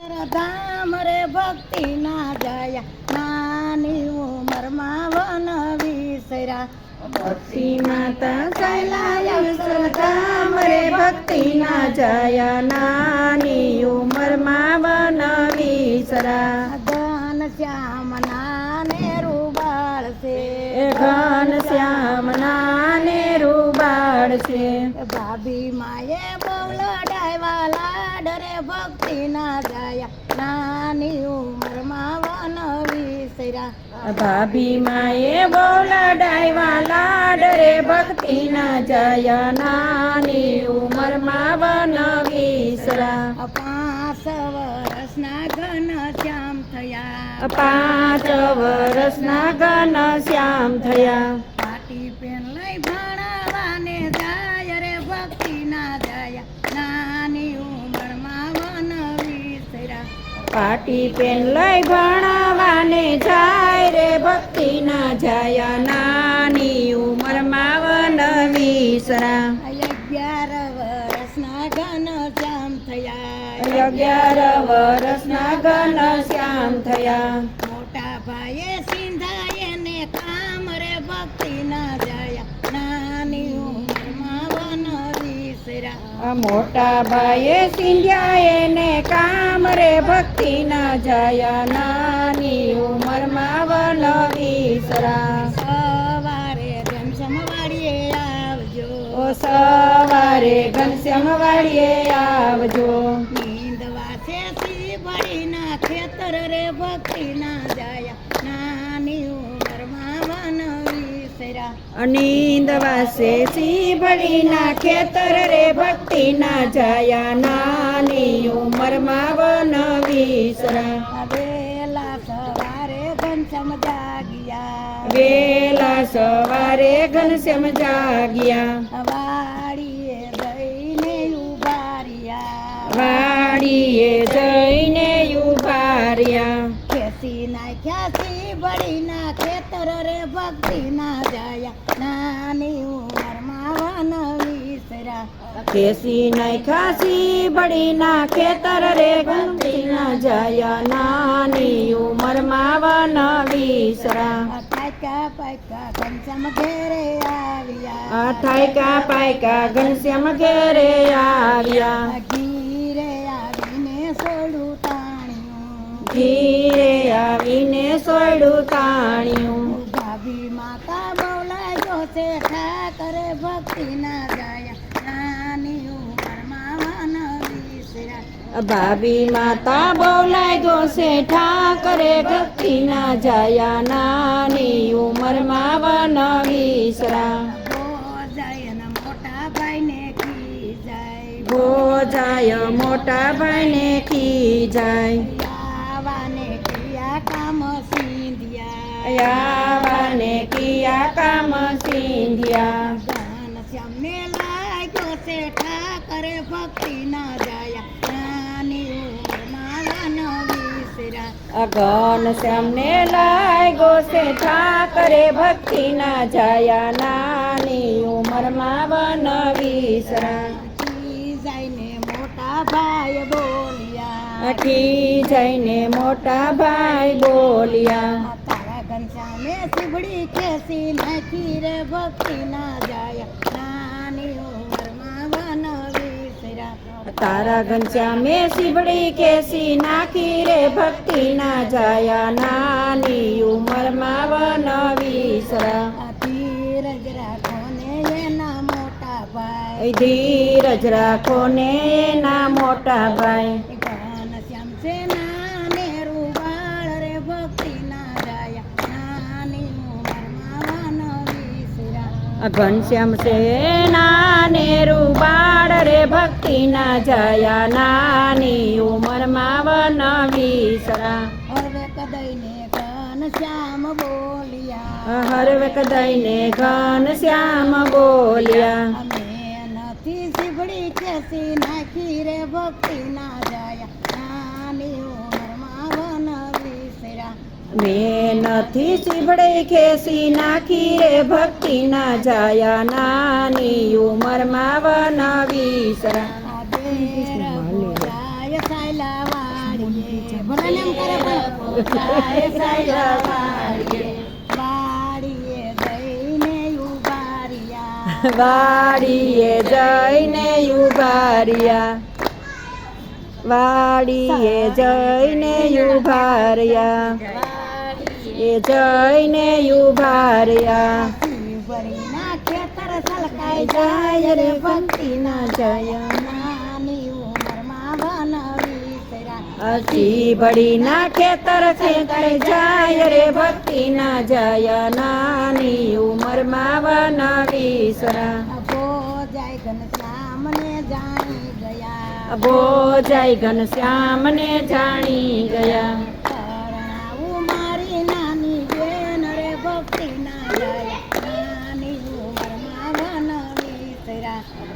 ધામ રે ભક્તિ ના જાયા. નાની ઉંમરમાં વન વિસરા ભક્તિ માતા કૈલાય ધામ રે ભક્તિ ના જયા. નાની ઉંમરમાં વન વિસરા ધન શ્યામ નાને રૂબાળ છે ઘન શ્યામ ભાભી માએ બોલા ડાયવા લાડ રે ભક્તિ ના જયા નાની ઉંમરમાં વન વિસરા. પાંચ વર્ષના ઘન શ્યામ થયા. પાંચ વર્ષના ઘન શ્યામ થયા. પાટી પેન લઈ ભણાવાને જાય રે ભક્તિ ના જયા નાની ઉંમરમાં વન વિસરા અગિયાર વર્ષના ઘન શ્યામ થયા. અગિયાર વર્ષના ઘન શ્યામ થયા. મોટા ભાઈએ સિંધાય ને કામ રે ભક્તિ ના જાય નાની ઉંમરમાં વન વિસર્યા મોટા ભાઈએ સિંધ્યાએ ને કામ રે ભક્તિ ના જયા નાની ઉંમરમાં વન વિસરા. સવારે જમસમવાડીએ આવજો. સવારે ઘનશ્યામ વાળીએ આવજો. અનિંદ વાસે ભળીના ખેતર રે ભક્તિ ના જયા નાની ઉંમરમાં વન વિસરા. વેલા સવારે ઘનશ્યામ જાગ્યા. વેલા સવારે ઘનશ્યામ જાગ્યા. વાડીએ જઈને ઉભાર્યા. વાડીએ જઈને ઉભાર્યા. ખેસી નાખ્યા સી બળીના ખેતર રે ભક્તિ કેસી નઈ ખાસી બળીના ખેતર રે ભક્તિ ના જયા નાની ઉંમરમાં વન વિસરા પાયકા પાયકા ઘનશ્યામ ઘેરે આવ્યા. આ થાયકા પાયકા ઘનશ્યામ ઘેરે આવ્યા. ઘીરે આવીને સોડું તાણ્યું. ઘીરે આવીને સોડું તાણ્યું. ભાભી માતા બોલાય ગો છે ઠાકરે ભક્તિ ના જયા નાની ઉંમરમાં વન વિસરા. ગો જાય. મોટા ભાઈને કી જાય. આવાને કિયા કામ સિંધિયા. આવાને કિયા કામ સિંધ્યા. ધન શ્યામને લાગ્યો છે ઠાકરે ભક્તિ અગન શ્યામને લાગ્યો છે ઠાકરે ભક્તિ ના જયા નાની ઉંમરમાં વન વિસરા કી જઈને મોટા ભાઈ બોલ્યા. અઠી જઈને મોટા ભાઈ બોલ્યા. તારા ઘનશ્યામે સીબડી ખેસી નાખી રે ભક્તિ ના જાયા. તારા ઘનશ્યામે સીબડી કેસી નાખી રે ભક્તિ ના જાયા નાની ઉંમરમાં વન વિસરા ધીરજ રાખો ને એના મોટા ભાઈ. ધીરજ રાખો ને એના મોટા ભાઈ. ઘનશ્યામ છે. નાને રૂબાળ રે ભક્તિ ના જયા નાની ઉંમરમાં વન વિસરા હવે કદઈને ઘનશ્યામ બોલ્યા. હરવેક દઈને ઘનશ્યામ બોલ્યા. અમે નથી સીબડી ખેસી નાખી રે ભક્તિ વિસર્યા મેં નથી શીબડે ખેસી નાખી રે ભક્તિ ના જયા નાની ઉંમરમાં વન વિસરા આ બેર બોલાય સાયલા વાળી ભલે ને એમ કરે પણ. જાય સાયલા વાડીએ વાડીએ જઈને ઊભા વાડીએ જઈને ઉભાર્યા. વાડીએ જઈને ઉભાર્યા. એ જઈને યુભાર્યા. ભરીના ખેતર સલકાઈ જાય રે ભક્તિના જય નાની ઉંમરમાં વનવી ફેરા. અસી બળીના ખેતર ખેતર જાય રે ભક્તિના જય નાની ઉંમરમાં વનવી સરા ભો જાય ઘનશ્યામને જાણી ગયા. ભો જાય ઘનશ્યામને જાણી ગયા.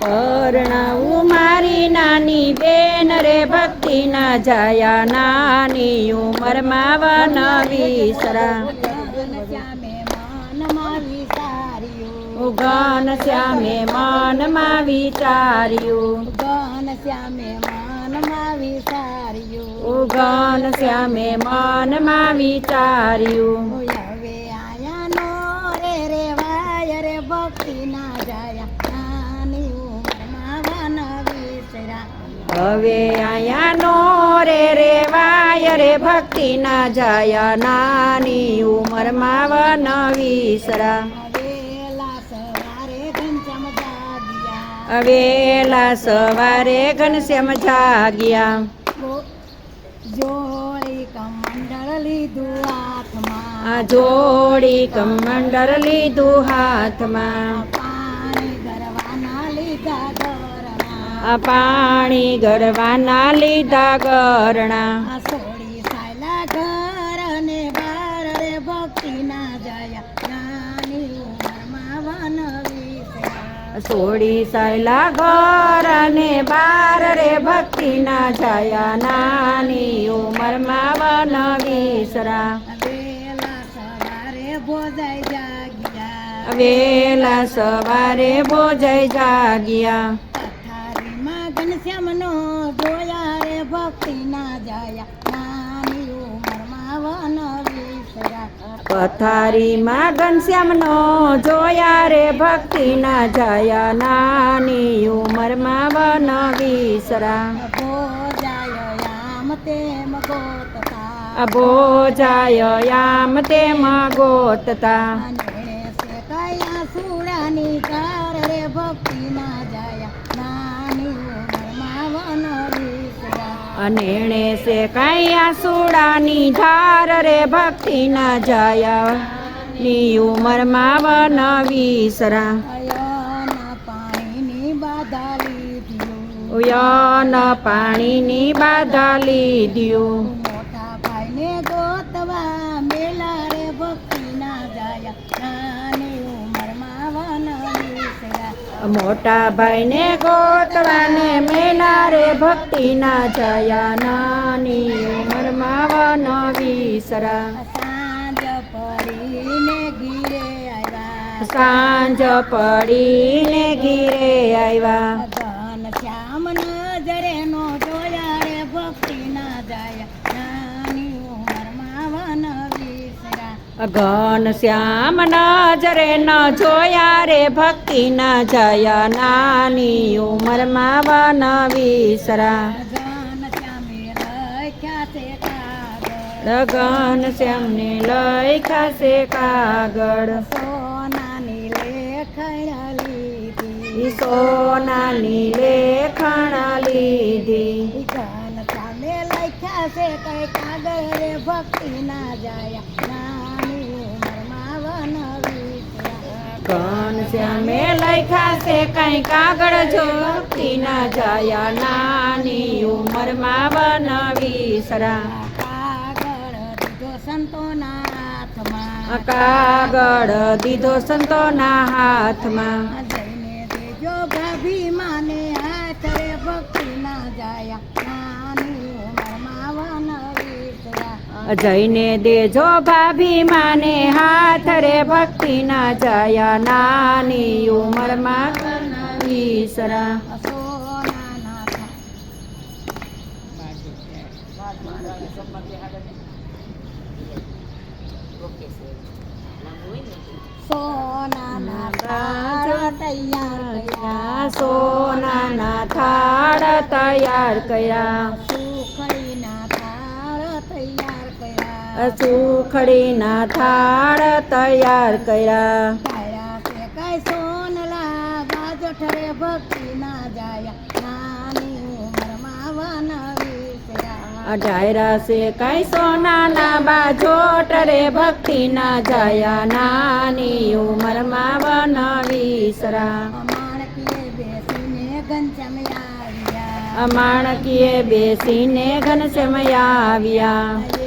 પરણાવું મારી નાની બેન રે ભક્તિના જાયા નાની ઉંમરમાં વનવી સરા. ઉગન શ્યામે મનમાં વિચાર્યું ગન શ્યામે માનમાં વિચાર્યું ઉગન શ્યામે માનમાં વિચાર્યું હવે આયા નો રે રે વાય રે ભક્તિના જાયા નાની ઉંમરમાં વનવી સરા વેલા સવારે ઘનશ્યામ જાગ્યા જોડી કમંડળ લીધું હાથમાં જોડી કમંડળ લીધું હાથમાં. આ પાણી ગરવાના લીધા ગરણા. સોડી સાયલા ઘર અને બાર રે ભક્તિ ના જાયા. નાની ઉંમરમાં વન વિસરા સાયલા ઘર અને બાર રે ભક્તિના જાયા. નાની ઉંમરમાં વન વિસરા વેલા સવારે ભોજાઈ જાગ્યા. વેલા સવારે ભોજય જાગ્યા. પથારીમાં ઘનશ્યામનો જોયા રે ભક્તિ ના જાયા. નાની ઉંમરમાં વન વિસરા પથારીમાં ઘનશ્યામનો જોયા રે ભક્તિના જાયા. નાની ઉંમરમાં વન વિસરા અબો જાય યામ તે ગોતતા. કયા સુરાની કાર રે વિસરા અનેણે સે કયા સુડાની ધાર રે ભક્તિના જાયા. ની ઉંમરમાં વન વિસરા. અયના પાણીની બાધા લીધ્યું મોટા ભાઈને ગોતવાને મેલા રે ભક્તિના જયા નાની ઉંમરમાં વન વિસરા સાંજ પડીને ગીરે આવ્યા. સાંજ પડીને ઘીરે આવ્યા. વિસરા ઘન શ્યામ નજરે ન જોયા રે ભક્તિના જય નાની ઉંમરમાં વન વિસરા લગન શ્યામને લઈ ખાશે કાગળ. સોનાની લેખણ લીધી. સોનાની લેખણ લીધી ઘન શ્યામે લખ્યા છે કઈ કાગળ રે ભક્તિ ના જાય વિસરા ઘન શ્યામે લખ્યા છે કઈ કાગળ જો ભક્તિના જાયા નાની ઉંમરમાં વન વિસરા કાગળ દીધો સંતોના હાથમાં કાગળ દીધો સંતોના હાથમાં. જઈને દેજો ભાભી માને હાથ રે ભક્તિ ના જાય. જઈને દેજો ભાભી માને હાથ રે ભક્તિના જાયા નાની ઉંમરમાં વિસરા સોનાના થાળ તૈયાર કર્યા. સોનાના થાળ તૈયાર કર્યા. સુખડીના થાળ તૈયાર કર્યા. કાયા છે કઈ સોનલા બાજો ઠરે ભક્તિ ના જાયા. નાની ઉંમરમાં વન વિસર્યા. ડાયરા સે કઈ સોનાના બાજોટ રે ભક્તિ ના જાયા. નાની ઉંમરમાં વન વિસરા માણકીએ બેસીને ઘનશ્યામ આવ્યા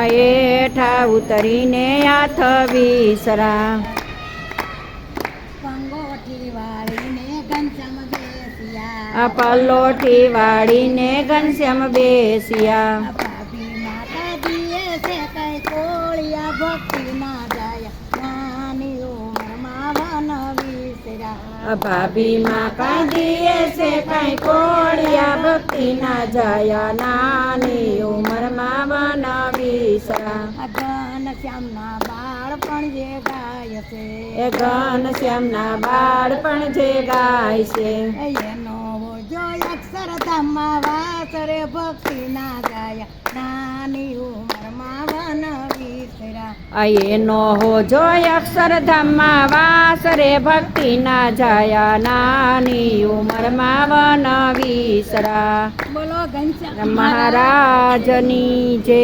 એઠા ઉતરીને આથ વિસરા. આ વાળીને ઘનશ્યામ બેસ્યા. ભાભી માતા દીએ છે કઈ કોળિયા ભક્તિ ના જાય વિસર્યા ભાભીમાં કાંદીએ છે કઈ કોળિયા ભક્તિ ના જાયા નાની ઉંમરમાં વન વિસરા ઘન શ્યામના બાળ પણ જે ગાય છે. એ ઘનશ્યામના બાળપણ જે ગાય છે. એનો જો અક્ષરધામમાં વાસ વાસરે ભક્તિ ના જાય નાની ઉમરમાં આ એનો હો જોય અક્ષરધામમાં વાસ રે ભક્તિ ના જાયા નાની ઉંમરમાં વન વિસરા બોલો મહારાજની જય.